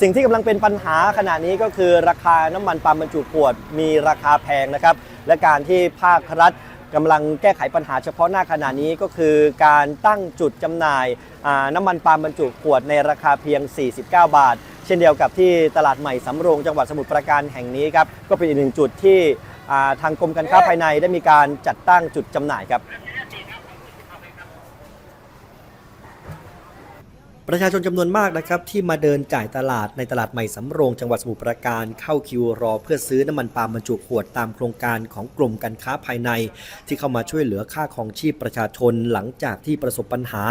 สิ่งที่กำลังเป็นปัญหาขณะนี้ก็คือราคาน้ำมันปาล์มบรรจุขวดมีราคาแพงนะครับ และการที่ภาครัฐกำลังแก้ไขปัญหาเฉพาะหน้าขณะนี้ก็คือการตั้งจุดจำหน่ายน้ำมันปาล์มบรรจุขวดในราคาเพียง 49 บาท เช่นเดียวกับที่ตลาดใหม่สำโรงจังหวัดสมุทรปราการแห่งนี้ครับก็เป็นอีกหนึ่งจุดที่ทางกรมการค้าภายในได้มีการจัดตั้งจุดจำหน่ายครับ ประชาชนจำนวนมากนะครับที่มาเดินจ่ายตลาดในตลาดใหม่สำโรงจังหวัดสมุทรปราการเข้าคิวรอ เพื่อซื้อน้ำมันปาล์มบรรจุขวดตามโครงการของกรมการค้าภายใน ที่เข้ามาช่วยเหลือค่าครองชีพประชาชนหลังจากที่ประสบปัญหา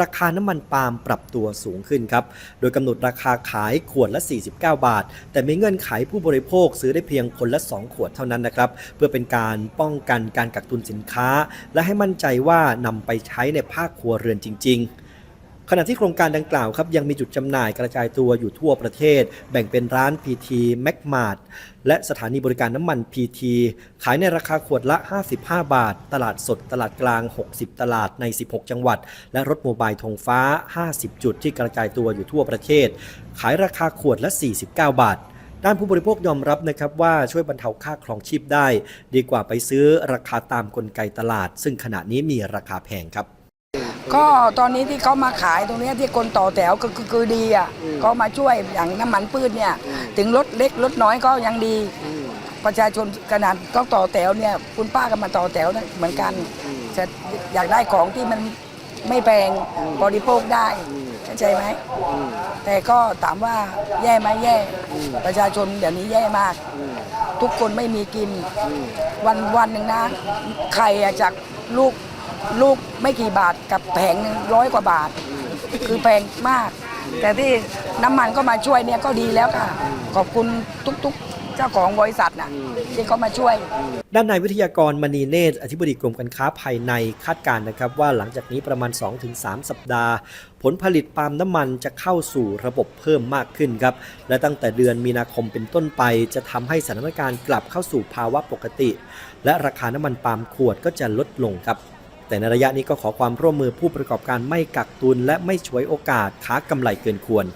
ราคาน้ำมันปาล์มปรับตัวสูงขึ้นครับโดยกำหนดราคาขายขวดละ 49 บาท แต่มีเงื่อนไขผู้บริโภคซื้อได้เพียงคนละ 2 ขวดเท่านั้นนะครับเพื่อเป็นการป้องกันการกักตุนสินค้า และให้มั่นใจว่านำไปใช้ในภาคครัวเรือนจริง ๆ ขณะที่โครงการดังกล่าวครับยังมีจุดจำหน่ายกระจายตัวอยู่ทั่วประเทศ แบ่งเป็นร้าน PT m a c m a r t และสถานีบริการน้ำมัน PT ขายในราคาขวดละ 55 บาท ตลาดสดตลาดกลาง 60 ตลาดใน 16 จังหวัด และรถโมบายธงฟ้า 50 จุดที่กระจายตัวอยู่ทั่วประเทศ ขายราคาขวดละ 49 บาทด้านผู้บริโภคยอมรับนะครับว่าช่วยบรรเทาค่าครองชีพได้ ดีกว่าไปซื้อราคาตามกลไกตลาด ซึ่งขณะนี้มีราคาแพงครับ ก็ตอนนี้ที่เขามาขายตรงเนี้ยที่คนต่อแถวก็คือคือดีอะก็มาช่วยอย่างน้ำมันพืชเนี่ยถึงรถเล็กรถน้อยก็ยังดี ประชาชนขนาดต้องต่อแถวเนี่ยคุณป้าก็มาต่อแถวนะเหมือนกันจะอยากได้ของที่มันไม่แพงบริโภคได้เข้าใจไหมแต่ก็ถามว่าแย่ไหมแย่ ประชาชนเดี๋ยวนี้แย่มาก ทุกคนไม่มีกิน วันวันหนึ่งนะไข่อะจากลูก ลูกไม่กี่บาทกับแผงหนึ่งร้อยกว่าบาท คือแพงมาก แต่ที่น้ำมันก็มาช่วยเนี่ยก็ดีแล้วค่ะ ขอบคุณทุกๆ เจ้าของบริษัทนะที่เขามาช่วย ด้านนายวิทยากรมณีเนตรอธิบดีกรมการค้าภายในคาดการณ์นะครับว่าหลังจากนี้ประมาณ 2-3 สัปดาห์ ผลผลิตปาล์มน้ำมันจะเข้าสู่ระบบเพิ่มมากขึ้นครับ และตั้งแต่เดือนมีนาคมเป็นต้นไป จะทำให้สถานการณ์กลับเข้าสู่ภาวะปกติ และราคาน้ำมันปาล์มขวดก็จะลดลงครับ แต่ในระยะนี้ก็ขอความร่วมมือผู้ประกอบการไม่กักตุนและไม่ฉวยโอกาสค้ากำไรเกินควร